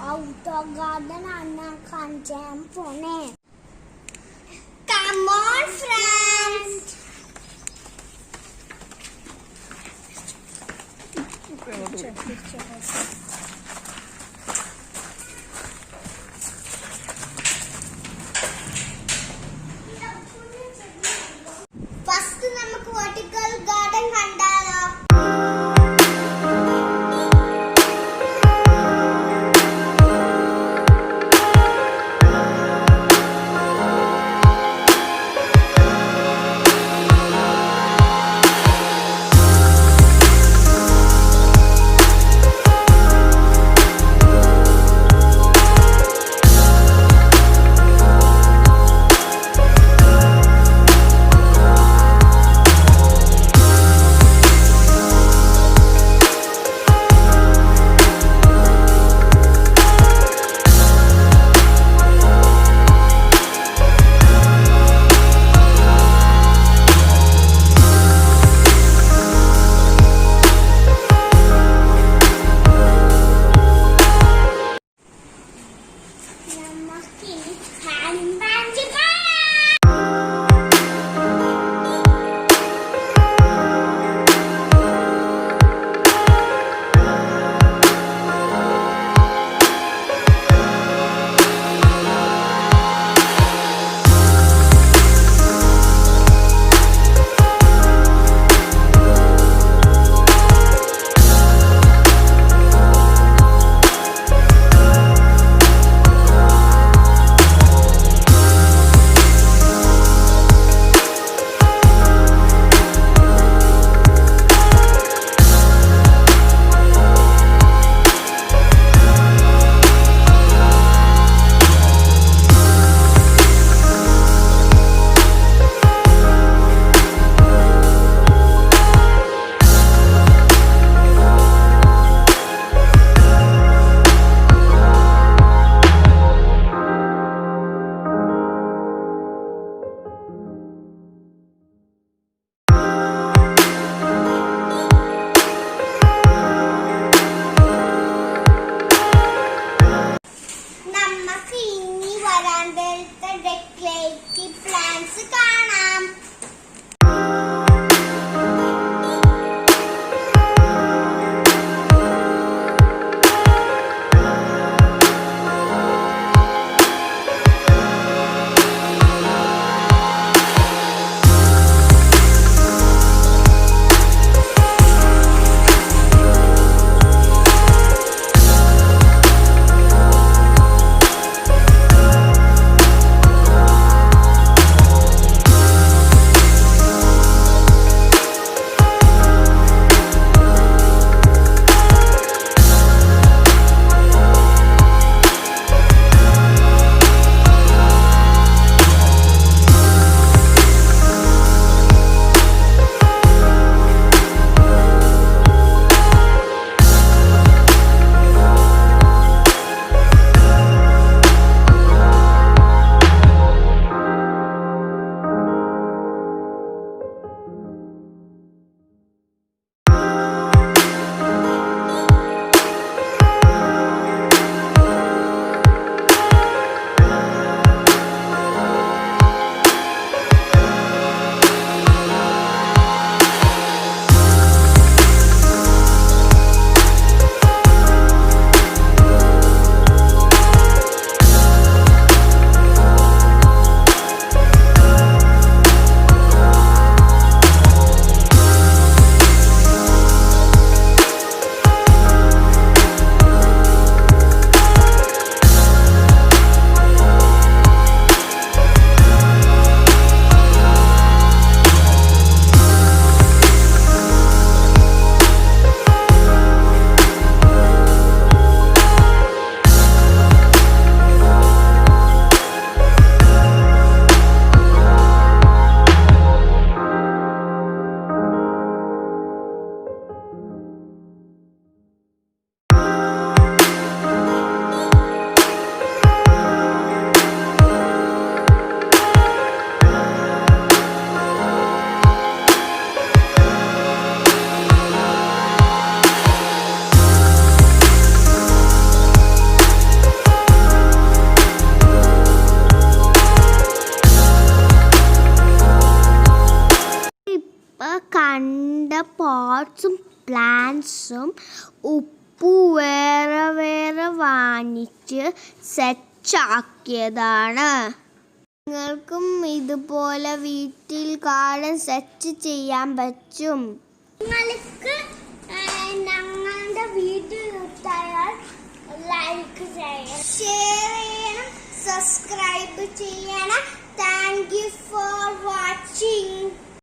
autogarden Anna Kanjam Pune. Come on, friends! Picture, picture, picture. 먹기 반지 കണ്ട പോട്ട്സും പ്ലാന്റ്സും ഉപ്പു വേറെ വേറെ വാങ്ങിച്ച് സെറ്റാക്കിയതാണ് നിങ്ങൾക്കും ഇതുപോലെ വീട്ടിൽ ഗാർഡൻ സെറ്റ് ചെയ്യാൻ പറ്റും. നിങ്ങൾക്ക് ഞങ്ങളുടെ വീട്ടിൽ ലൈക്ക് ചെയ്യണം. ഷെയർ ചെയ്യണം സബ്സ്ക്രൈബ് ചെയ്യണം. Thank you for